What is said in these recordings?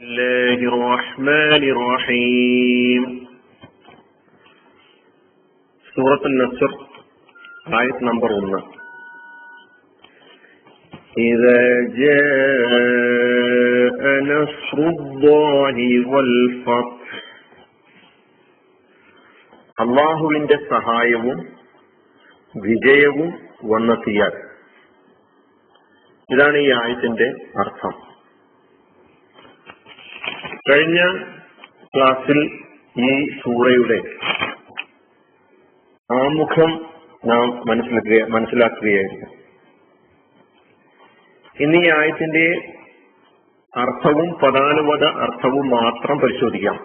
الله الرحمن الرحيم سورة النصر آية نمبر 1 إذا جاء نصر الله والفتح അള്ളാഹുവിന്റെ സഹായവും വിജയവും വന്നെത്തിയാൽ ഇതാണ് ഈ ആയത്തിന്റെ അർത്ഥം കഴിഞ്ഞ ക്ലാസ്സിൽ ഈ സൂറയുടെ ആമുഖം നാം മനസ്സിലാക്കുക മനസ്സിലാക്കുകയായിരുന്നു ഇന്ന് ഈ ആയത്തിന്റെ അർത്ഥവും പദാനുപത അർത്ഥവും മാത്രം പരിശോധിക്കാം.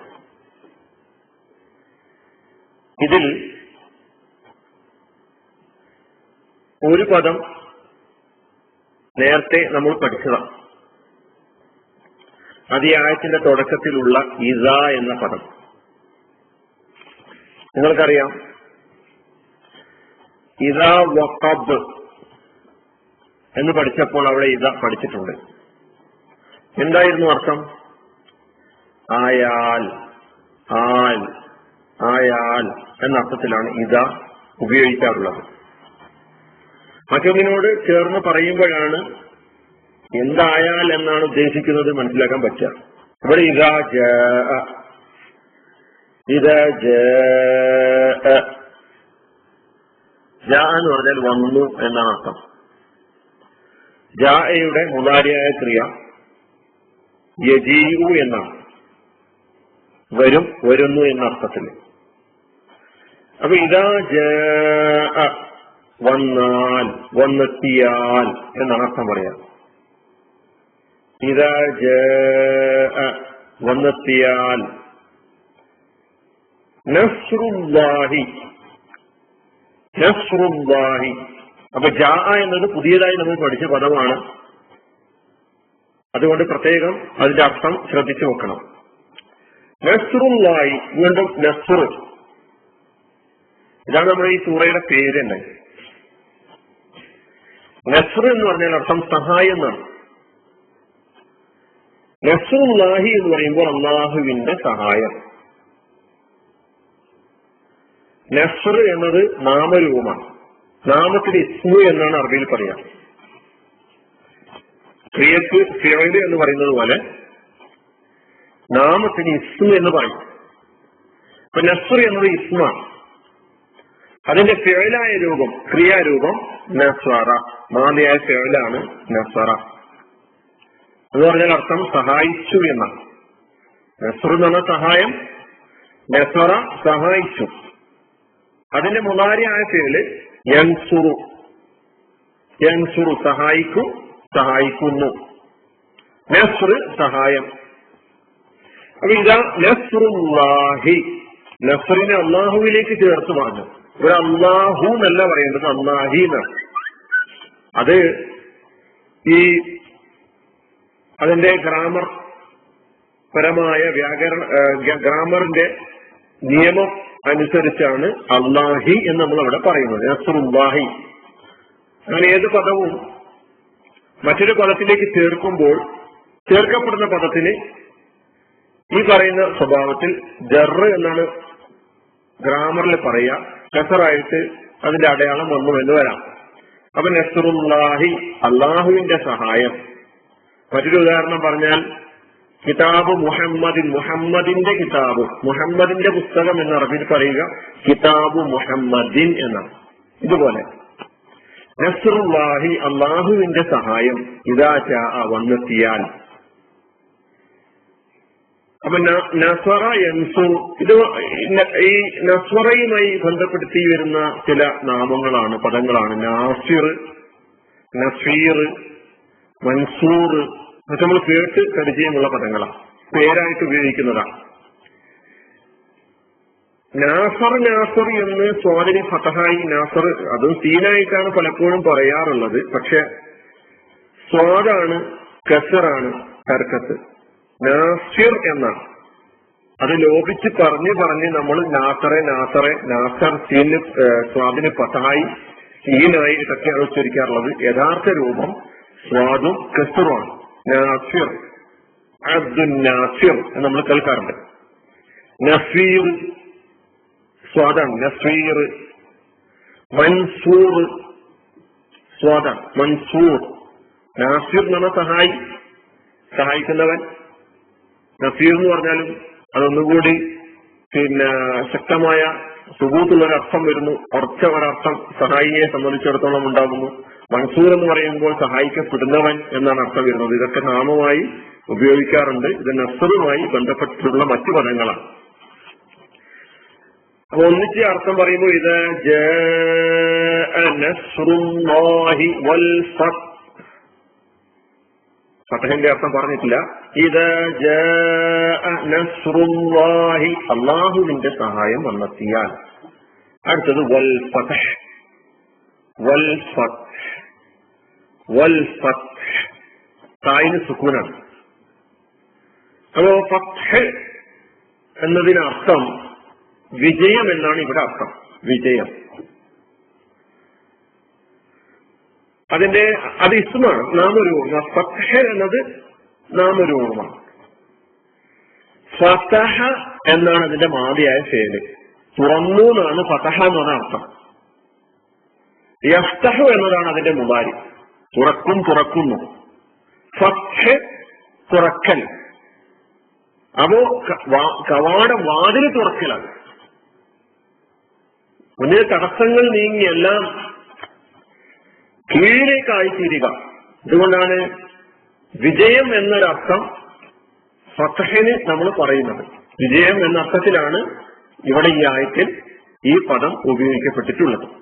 ഇതിൽ ഒരു പദം നേരത്തെ നമ്മൾ പഠിച്ചതാണ്. അത് ഈ ആയത്തിന്റെ തുടക്കത്തിലുള്ള ഇസ എന്ന പദം. നിങ്ങൾക്കറിയാം? ഇസ വഖബ് എന്ന് പഠിച്ചപ്പോൾ അവിടെ ഇത പഠിച്ചിട്ടുണ്ട്. എന്തായിരുന്നു അർത്ഥം? ആയാൽ ആൽ ആയാൽ എന്ന അർത്ഥത്തിലാണ് ഇത ഉപയോഗിക്കാറുള്ളത്. മറ്റൊന്നിനോട് ചേർന്ന് പറയുമ്പോഴാണ് എന്തായാൽ എന്നാണ് ഉദ്ദേശിക്കുന്നത് മനസ്സിലാക്കാൻ പറ്റുക. ഇവിടെ ഇതാ ഇത എന്ന് പറഞ്ഞാൽ വന്നു എന്നാണ് അർത്ഥം. ജായയുടെ മുതാരിയായ ക്രിയ യജീവു എന്നാണ്. വരും വരുന്നു എന്ന അർത്ഥത്തിൽ. അപ്പൊ ഇതാ ജ വന്നാൽ വന്നെത്തിയാൽ എന്നാണ് അർത്ഥം പറയാം വന്നെത്തിയാൽ അപ്പൊ ജാ എന്നത് പുതിയതായി നമ്മൾ പഠിച്ച പദമാണ്. അതുകൊണ്ട് പ്രത്യേകം അതിന്റെ അർത്ഥം ശ്രദ്ധിച്ചു നോക്കണം. നസ്രുല്ലാഹി വീണ്ടും നസ്രു ഇതാണ് നമ്മുടെ ഈ സൂറയുടെ പേര് തന്നെ. നസ്രു എന്ന് പറഞ്ഞാൽ അർത്ഥം സഹായം എന്നാണ്. നസ്രുല്ലാഹി എന്ന് പറയുമ്പോൾ അള്ളാഹുവിന്റെ സഹായം. നസർ എന്നത് നാമരൂപമാണ്. നാമത്തിന് ഇസ്മു എന്നാണ് അറബിയിൽ പറയാം. ക്രിയക്ക് ഫിറൽ എന്ന് പറയുന്നത് പോലെ നാമത്തിന് ഇസ്മു എന്ന് പറയും. അപ്പൊ നസർ എന്നത് ഇസ്മാണ്. അതിന്റെ ഫിഴലായ രൂപം ക്രിയാരൂപം നസ്വറ മാതിയായ ഫിഴലാണ് നസ്വറ എന്ന് പറഞ്ഞാൽ അർത്ഥം സഹായിച്ചു എന്നാണ്. നസ്രു എന്ന് പറഞ്ഞ സഹായം നെസറ സഹായിച്ചു. അതിന്റെ മുതാരിയായ പേരിൽ യൻസുറു. യൻസുറു സഹായിക്കും സഹായിക്കുന്നു. നെസ്റ് സഹായം. അപ്പൊ ഇതാ നസ്രുല്ലാഹി നസ്റിനെ അള്ളാഹുവിലേക്ക് ചേർത്ത് പറഞ്ഞു. ഒരു അള്ളാഹു എന്നല്ല പറയേണ്ടത് അള്ളാഹി എന്നാണ്. അത് ഈ അതിന്റെ ഗ്രാമർ പരമായ വ്യാകരണ ഗ്രാമറിന്റെ നിയമം അനുസരിച്ചാണ് അള്ളാഹി എന്ന് നമ്മൾ അവിടെ പറയുന്നത്. നസറുല്ലാഹി. അങ്ങനെ ഏത് പദവും മറ്റൊരു പദത്തിലേക്ക് ചേർക്കുമ്പോൾ ചേർക്കപ്പെടുന്ന പദത്തിന് ഈ പറയുന്ന സ്വഭാവത്തിൽ ജറ് എന്നാണ് ഗ്രാമറിൽ പറയുക. കസറായിട്ട് അതിന്റെ അടയാളം വന്നു എന്ന് വരാം. അപ്പൊ നസറുല്ലാഹി അള്ളാഹുവിന്റെ സഹായം. മറ്റൊരു ഉദാഹരണം പറഞ്ഞാൽ കിതാബ് മുഹമ്മദിൻ മുഹമ്മദിന്റെ കിതാബ് മുഹമ്മദിന്റെ പുസ്തകം എന്ന് അറബിൽ പറയുക കിതാബ് മുഹമ്മദിൻ എന്നാണ്. ഇതുപോലെ. നസറുല്ലാഹി അള്ളാഹുവിന്റെ സഹായം ഇതാ വന്നെത്തിയാൽ. അപ്പൊ നസ്വറ എൻസു ഇത് ഈ നസ്വറയുമായി ബന്ധപ്പെടുത്തി വരുന്ന ചില നാമങ്ങളാണ് പദങ്ങളാണ്. നാസിർ നസീർ മൻസൂർ അതൊക്കെ നമ്മൾ കേട്ട് പരിചയമുള്ള പദങ്ങളാണ് പേരായിട്ട് ഉപയോഗിക്കുന്നതാണ് നാസർ നാസർ എന്ന് സ്വാതിനി ഫതഹായി നാസർ അതും സീനായിട്ടാണ് പലപ്പോഴും പറയാറുള്ളത്. പക്ഷെ സ്വാദാണ് കസറാണ് കർക്കത്ത് നാസിർ എന്നാണ്. അത് ലോപിച്ച് പറഞ്ഞ് പറഞ്ഞ് നമ്മൾ നാസറെ നാസറെ നാസർ സീന് സ്വാദിന് ഫതഹായി സീനായി ഇതൊക്കെയാണ് ഉച്ചരിക്കാറുള്ളത്. യഥാർത്ഥ രൂപം സ്വാദും കസറുമാണ് നാസിർ. അബ്ദുൽ നാസിർ എന്ന് നമ്മൾ കേൾക്കാറുണ്ട്. നസീർ സ്വാദാണ്. നസീർ. മൻസൂർ സ്വാദാണ്. മൻസൂർ. നാസിർ എന്ന് പറഞ്ഞാൽ സഹായി. സഹായിക്കുന്നവൻ. നസീർ എന്ന് പറഞ്ഞാലും അതൊന്നുകൂടി പിന്നെ ശക്തമായ അർത്ഥം വരുന്നു. ഉറച്ച ഒരർത്ഥം സഹായിയെ സംബന്ധിച്ചിടത്തോളം ഉണ്ടാകുന്നു. മൻസൂർ എന്ന് പറയുമ്പോൾ സഹായിക്കപ്പെടുന്നവൻ എന്നാണ് അർത്ഥം വരുന്നത്. ഇതൊക്കെ നാമമായി ഉപയോഗിക്കാറുണ്ട്. ഇത് നസറുമായി ബന്ധപ്പെട്ടിട്ടുള്ള മറ്റു പദങ്ങളാണ്. അപ്പൊ ഒന്നിച്ച് അർത്ഥം പറയുമ്പോൾ ഇത് ഫതഹിന്റെ അർത്ഥം പറഞ്ഞിട്ടില്ല. ഇത് അള്ളാഹുവിന്റെ സഹായം വന്നെത്തിയാൽ. അടുത്തത് വൽ ഫതഹ്. വൽ ഫത്ത് വൽ തായിന് സുക്കൂനാണ്. അപ്പോ ഫത്ത് എന്നതിനർത്ഥം വിജയം എന്നാണ് ഇവിടെ അർത്ഥം. വിജയം. അതിന്റെ അത് ഇസ്മാണ്. നാമരൂപം ഫത്ഹ എന്നത് നാമരൂപമാണ് ഫതഹ എന്നാണ് അതിന്റെ മാതിയായ പേര്. തുറന്നു എന്നാണ് ഫതഹ എന്ന് പറഞ്ഞ അർത്ഥം. യഫ്തഹു എന്നതാണ് അതിന്റെ മുതാരി തുറക്കും തുറക്കുന്നു. ഫത്ത് തുറക്കൽ. അപ്പോ കവാട വാതിൽ തുറക്കലാണ്. മുന്നിൽ തടസ്സങ്ങൾ നീങ്ങിയെല്ലാം എല്ലാം കീഴിലേക്കായിത്തീരുക അതുകൊണ്ടാണ് വിജയം എന്നൊരർത്ഥം ഫത്തഹിന് നമ്മൾ പറയുന്നത്. വിജയം എന്ന അർത്ഥത്തിലാണ് ഇവിടെ ഈ ആയത്തിൽ ഈ പദം ഉപയോഗിക്കപ്പെട്ടിട്ടുള്ളത്.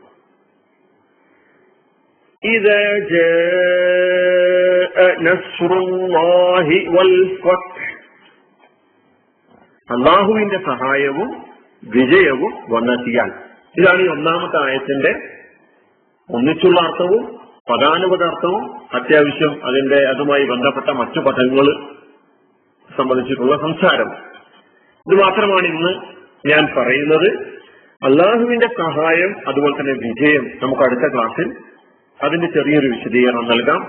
ഇത് അള്ളാഹുവിന്റെ സഹായവും വിജയവും വന്നെത്തിയാൽ. ഇതാണ് ഈ ഒന്നാമത്തെ ആയത്തിന്റെ ഒന്നിച്ചുള്ള അർത്ഥവും പദാനുപത അർത്ഥവും അത്യാവശ്യം അതിന്റെ അതുമായി ബന്ധപ്പെട്ട മറ്റു പദങ്ങൾ സംബന്ധിച്ചിട്ടുള്ള സംസാരം. ഇത് മാത്രമാണ് ഇന്ന് ഞാൻ പറയുന്നത്. അള്ളാഹുവിന്റെ സഹായം അതുപോലെ തന്നെ വിജയം. നമുക്ക് അടുത്ത ക്ലാസ്സിൽ അതിന്റെ ചെറിയൊരു വിശദീകരണം നൽകാം.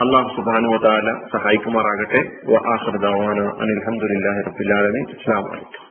അള്ളാഹു സുബാനുവതാല സഹായിക്കുമാറാകട്ടെ. അനിൽഹമുല്ലാ റബുലാലമി വലൈക്കും